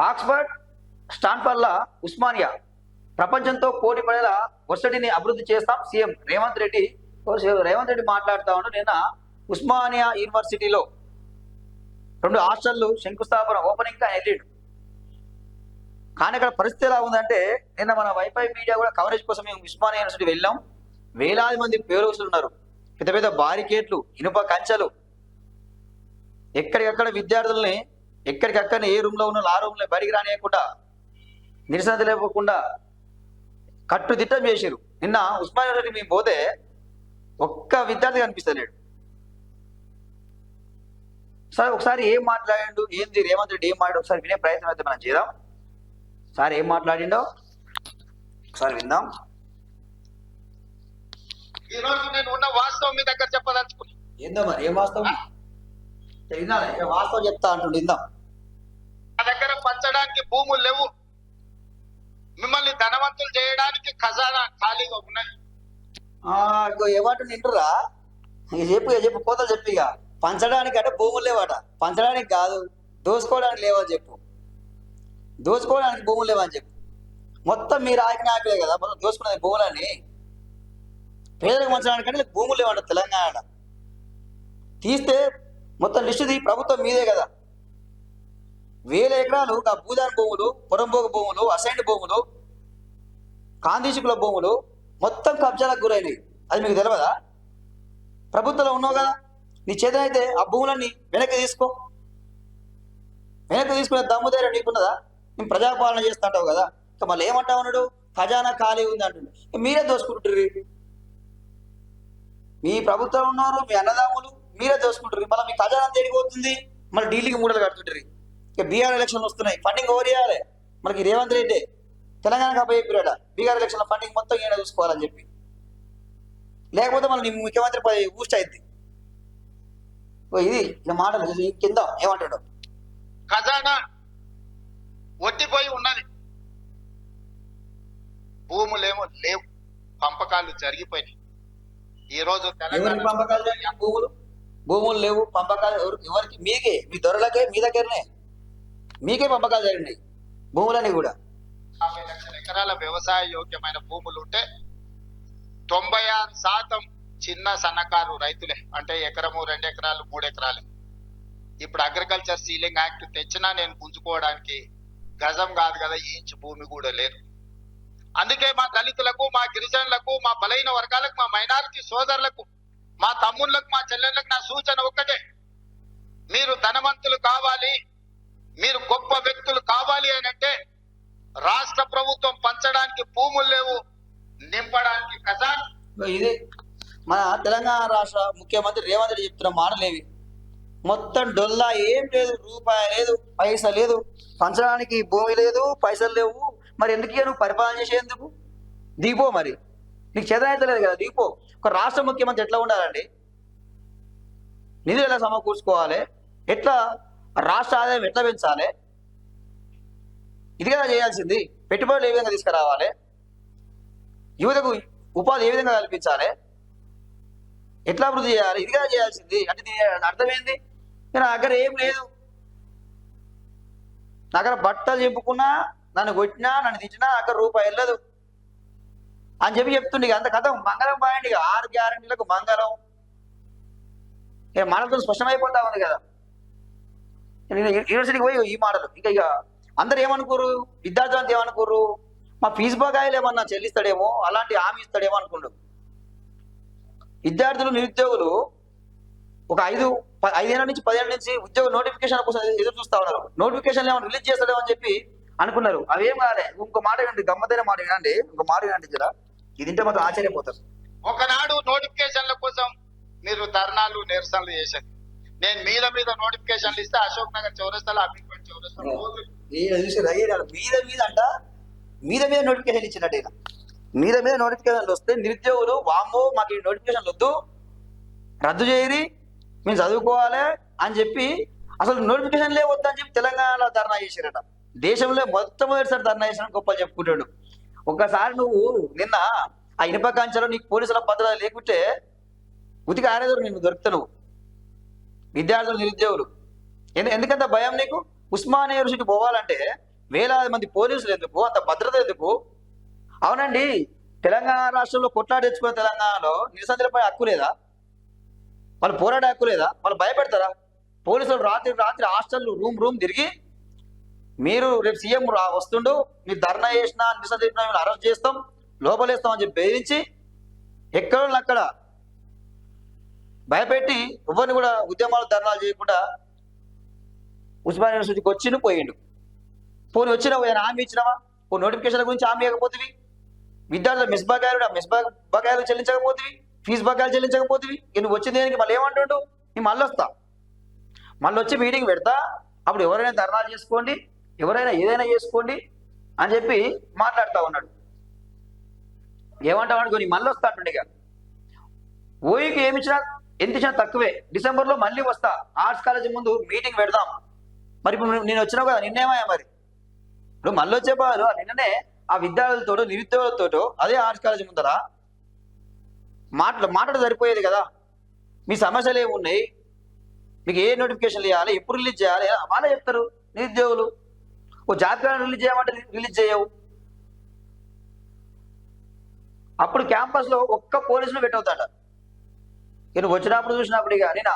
Oxford స్టాన్ఫర్డ్ల Osmania. ప్రపంచంతో కోటి పడేల వర్సిటీని అభివృద్ధి చేస్తాం సీఎం రేవంత్ రెడ్డి. రేవంత్ రెడ్డి మాట్లాడుతా ఉంటూ నిన్న ఉస్మానియా యూనివర్సిటీలో రెండు హాస్టళ్ళు శంకుస్థాపన ఓపెనింగ్ ఆయన వెళ్ళిండు. కానీ అక్కడ పరిస్థితి ఎలా ఉందంటే నిన్న మన వైఫై మీడియా కూడా కవరేజ్ కోసం మేము ఉస్మానియా యూనివర్సిటీ వెళ్ళాం. వేలాది మంది పేరోసులు ఉన్నారు. పెద్ద పెద్ద బారికేట్లు ఇనుప కంచెలు. ఎక్కడికక్కడ విద్యార్థుల్ని ఎక్కడికక్కడ ఏ రూమ్లో ఉన్న ఆ రూమ్లో బయటికి రానియకుండా నిరసన తెలియకుండా కట్టుదిట్టం చేసిరు నిన్న యూనివర్సిటీ మేము పోతే ఒక్క విద్యార్థి కనిపిస్తలేడు. సరే ఒకసారి ఏం మాట్లాడిండు? ఏంది? రేవంత్ రెడ్డి ఏం మాట్లాడు? ఒకసారి వినే ప్రయత్నం అయితే మనం చేద్దాం. సార్ ఏం మాట్లాడిండో? ఒకసారి విందాం. ఈ రోజు నేను ఉన్న వాస్తవం మీ దగ్గర చెప్పదలుచుకున్నా. ఏందో మరి ఏం వాస్తవం? వాస్తవం చెప్తా అంటుండు? విందాం. దగ్గర భూములు లేవు. మిమ్మల్ని ధనవంతులు చేయడానికి ఖజానా ఖాళీగా ఉన్నాయి. ఆ, నింటురా ఇక చెప్పు ఇక చెప్పు కోతలు చెప్పు ఇక పంచడానికి అంటే భూములు లేవట. పంచడానికి కాదు దోసుకోవడానికి లేవని చెప్పు. దోసుకోవడానికి భూములు లేవని చెప్పు. మొత్తం మీ ఆజ్ఞ ఆకలే కదా మొత్తం భూములు భూములని పేదలకు పంచడానికి అంటే భూములు లేవంట తెలంగాణ తీస్తే మొత్తం లిస్టు ప్రభుత్వం మీదే కదా. వేల ఎకరాలు ఆ భూదార్ భూములు పొరంబోగు భూములు అసైన్డ్ భూములు కాందీశుకుల భూములు మొత్తం కబ్జాలకు గురైనవి. అది మీకు తెలియదా ప్రభుత్వంలో ఉన్నావు కదా. నీ చేతనైతే ఆ భూములన్నీ వెనక్కి తీసుకో. వెనక్కి తీసుకునే దమ్ముధైర్యం నీకున్నదా? నేను ప్రజాపాలన చేస్తా అంటావు కదా. ఇంకా మళ్ళీ ఏమంటావు అన్నాడు? ఖజానా ఖాళీ ఉంది అంటుండు. మీరే దోసుకుంటారు మీ ప్రభుత్వం ఉన్నారు మీ అన్నదాములు మీరే దోసుకుంటారు మళ్ళీ మీ ఖజానా దేనికి మళ్ళీ ఢిల్లీకి మూడలు కడుతుంటారు ఇక బీఆర్ ఎలక్షన్లు వస్తున్నాయి. ఫండింగ్ ఓవర్ చేయాలి? మనకి రేవంత్ రెడ్డి. తెలంగాణకు అప్పచెప్పిరాడ బీఆర్ ఎలక్షన్ల ఫండింగ్ మొత్తం ఈయన చూసుకోవాలని చెప్పి. లేకపోతే మళ్ళీ ముఖ్యమంత్రి పదవి ఊస్ట్ అయింది ఇది ఇక మాటలు కింద ఏమంటాడు? ఖజానా ఒట్టిపోయి ఉన్నది. భూములేమో లేవు. పంపకాలు జరిగిపోయినాయి. ఈ రోజు ఎవరికి పంపకాలు? భూములు? భూములు లేవు. పంపకాలు ఎవరు ఎవరికి? మీకే. మీ దొరలకే మీ దగ్గరనే. మీకే పంపకాలు జరిగినాయి. భూములని కూడా. యాభై లక్షల ఎకరాల వ్యవసాయ యోగ్యమైన భూములు ఉంటే తొంభై ఆరు శాతం చిన్న సన్నకారు రైతులే. అంటే ఎకరము రెండు ఎకరాలు మూడు ఎకరాలు. ఇప్పుడు అగ్రికల్చర్ సీలింగ్ యాక్ట్ తెచ్చినా నేను పుంజుకోవడానికి గజం కాదు కదా ఈ ఇంచు భూమి కూడా లేదు. అందుకే మా దళితులకు మా గిరిజనులకు మా బలైన వర్గాలకు మా మైనారిటీ సోదరులకు మా తమ్ముళ్ళకు మా చెల్లెళ్ళకు నా సూచన ఒక్కటే. మీరు ధనవంతులు కావాలి మీరు గొప్ప వ్యక్తులు కావాలి అని అంటే రాష్ట్ర ప్రభుత్వం పంచడానికి భూములు లేవు నింపడానికి ఖజానా. ఇది మన తెలంగాణ రాష్ట్ర ముఖ్యమంత్రి రేవంత్ రెడ్డి చెప్తున్న మాటలేవి. మొత్తం డొల్లా ఏం లేదు రూపాయి లేదు పైస లేదు. పంచడానికి భూమి లేదు పైసలు లేవు. మరి ఎందుకు నువ్వు పరిపాలన చేసేందుకు? దిగిపో మరి. నీకు చేతనైతే లేదు కదా దిగిపో ఒక రాష్ట్ర ముఖ్యమంత్రి ఎట్లా ఉండాలండి? నిధులు ఎలా సమకూర్చుకోవాలి? ఎట్లా రాష్ట్ర ఆదాయం ఎట్లా పెంచాలి ఇది కదా చేయాల్సింది? పెట్టుబడులు ఏ విధంగా తీసుకురావాలి? యువతకు ఉపాధి ఏ విధంగా కల్పించాలి? ఎట్లా అభివృద్ధి చేయాలి? ఇది కదా చేయాల్సింది? అంటే దీని అర్థమైంది? నా దగ్గర ఏం లేదు. నా దగ్గర బట్టలు చెప్పుకున్నా నన్ను కొట్టినా నన్ను తిట్టినా అక్కడ రూపాయి వెళ్ళదు. అని చెప్పి చెప్తుండే ఇక అంత కథ. మంగళం పాయింట్ ఇక ఆరు గ్యారంటీలకు మంగళం. ఇక స్పష్టమైపోతా ఉంది కదా. నేను యూనివర్సిటీకి పోయి ఈ మాటలు. ఇంకా ఇక అందరు ఏమనుకోరు? విద్యార్థులంతా ఏమనుకోరు? మా ఫీజు బకాయిలు ఏమన్నా చెల్లిస్తాడేమో? అలాంటి హామీ ఇస్తాడేమో అనుకుండు. విద్యార్థులు నిరుద్యోగులు ఒక ఐదు ఐదేళ్ళ నుంచి పదేళ్ళ నుంచి ఉద్యోగ నోటిఫికేషన్ కోసం ఎదురు చూస్తా ఉన్నారు. నోటిఫికేషన్ ఏమైనా రిలీజ్ చేస్తాడేమో అని చెప్పి అనుకున్నారు. అవేం కాలే ఇంకో మాట వినండి గమ్మతైన మాట వినండి. ఇంకో మాట వినండి ఇలా ఇది ఇంటే మాత్రం ఆశ్చర్యపోతారు. ఒకనాడు నోటిఫికేషన్ల కోసం మీరు ధర్నాలు నిరసనలు చేశారు. నేను మీద మీద నోటిఫికేషన్లు ఇస్తే అశోక్ నగర్ చౌరస్తాలో అమీర్పేట్ చౌరస్తాలో మీద మీద అంట మీద మీద నోటిఫికేషన్ ఇచ్చినట్టు ఈయన. మీద మీద నోటిఫికేషన్లు వస్తే నిరుద్యోగులు వామ్మో మాకు ఈ నోటిఫికేషన్లు వద్దు. రద్దు చేయరి మేము చదువుకోవాలి అని చెప్పి అసలు నోటిఫికేషన్లే వద్దని చెప్పి తెలంగాణలో ధర్నా చేశారట. దేశంలో మొట్టమొదటిసారి ధర్నా చేసిన గొప్ప చెప్పుకుంటాడు. ఒక్కసారి నువ్వు నిన్న ఆ ఇనుప కంచెలో నీకు పోలీసుల భద్రత లేకుంటే ఉతికి ఆరేదరు నిన్ను దొరుకుతా నువ్వు విద్యార్థులు నిరుద్యోగులు. ఎందుకంత భయం నీకు? ఉస్మానియా యూనివర్సిటీ పోవాలంటే వేలాది మంది పోలీసులు ఎందుకు? అంత భద్రత ఎందుకు? అవునండి తెలంగాణ రాష్ట్రంలో కొట్లాడి తెచ్చుకున్న తెలంగాణలో నిరసనలపై హక్కు లేదా? వాళ్ళు పోరాడే హక్కు లేదా? వాళ్ళు భయపెడతారా? పోలీసులు రాత్రి రాత్రి హాస్టల్ రూమ్ రూమ్ తిరిగి మీరు రేపు సీఎం వస్తుండు మీరు ధర్నా చేసినా నిరసన చేసినా అరెస్ట్ చేస్తాం లోపలేస్తాం అని చెప్పి బెదిరించి ఎక్కడ అక్కడ భయపెట్టి ఎవరిని కూడా ఉద్యమాలు ధర్నాలు చేయకుండా ఉస్మాన్ యూనివర్సిటీకి వచ్చిండు పోయిండు. పోనీ వచ్చినావు? ఏదైనా హామీ ఇచ్చినావా? ఓ నోటిఫికేషన్ గురించి హామీ ఇవ్వకపోతుంది విద్యార్థుల మిస్ బకాయిలు మిస్ బకాయిలు చెల్లించకపోతుంది ఫీజు బకాయిలు చెల్లించకపోతుంది నువ్వు వచ్చిన దేనికి? మళ్ళీ ఏమంటుండు? నేను మళ్ళీ వస్తా. మళ్ళీ వచ్చి మీటింగ్ పెడతా. అప్పుడు ఎవరైనా ధర్నాలు చేసుకోండి ఎవరైనా ఏదైనా చేసుకోండి అని చెప్పి మాట్లాడుతూ ఉన్నాడు. ఏమంటావు అనుకో నీ మళ్ళీ వస్తా అంటుండే ఇక. ఓయికి ఏమి ఇచ్చినా ఎంత తక్కువే. డిసెంబర్లో మళ్ళీ వస్తా. ఆర్ట్స్ కాలేజీ ముందు మీటింగ్ పెడదాం. మరి ఇప్పుడు నేను వచ్చినావు కదా నిన్నేమయ్యా మరి? ఇప్పుడు మళ్ళీ వచ్చే బాధలు నిన్ననే ఆ విద్యార్థులతో నిరుద్యోగులతో అదే ఆర్ట్స్ కాలేజీ ముందర మాటలు మాట్లాడ సరిపోయేది కదా. మీ సమస్యలు ఏమి ఉన్నాయి మీకు ఏ నోటిఫికేషన్లు ఇవ్వాలి? ఎప్పుడు రిలీజ్ చేయాలి? వాళ్ళే చెప్తారు. నిరుద్యోగులు. ఓ జాబితా రిలీజ్ చేయమంటే రిలీజ్ చేయవు. అప్పుడు క్యాంపస్లో ఒక్క పోలీసులు పెట్టవుతాడు నేను వచ్చినప్పుడు చూసినప్పుడు ఇక నేను?